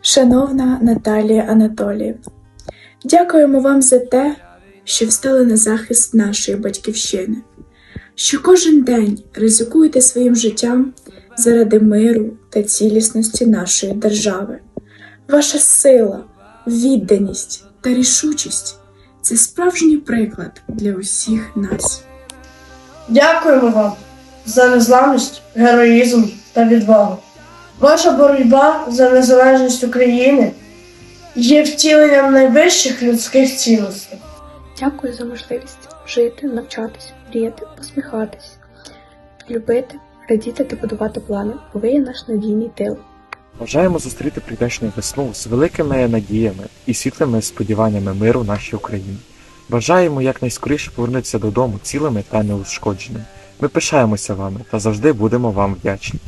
Шановна Наталія Анатоліївна, дякуємо вам за те, що встали на захист нашої батьківщини, що кожен день ризикуєте своїм життям заради миру та цілісності нашої держави. Ваша сила, відданість та рішучість це справжній приклад для усіх нас. Дякуємо вам за незламність, героїзм та відвагу. Ваша боротьба за незалежність України є втіленням найвищих людських цінностей. Дякую за можливість жити, навчатись, мріяти, посміхатись, любити, радіти та будувати плани, бо ви є наш надійний тил. Бажаємо зустріти прийдешню весну з великими надіями і світлими сподіваннями миру в нашій Україні. Бажаємо якнайскоріше повернутися додому цілими та неушкодженими. Ми пишаємося вами та завжди будемо вам вдячні.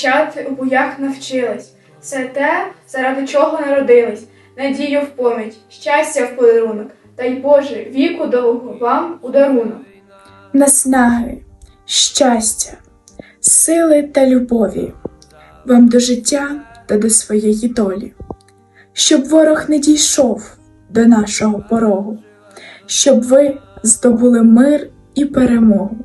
Захищати у боях навчились. Це те, заради чого народились. Надію в поміч, щастя в подарунок. Дай Боже, віку довго вам у дарунок. Наснаги, щастя, сили та любові вам до життя та до своєї долі, щоб ворог не дійшов до нашого порогу, щоб ви здобули мир і перемогу.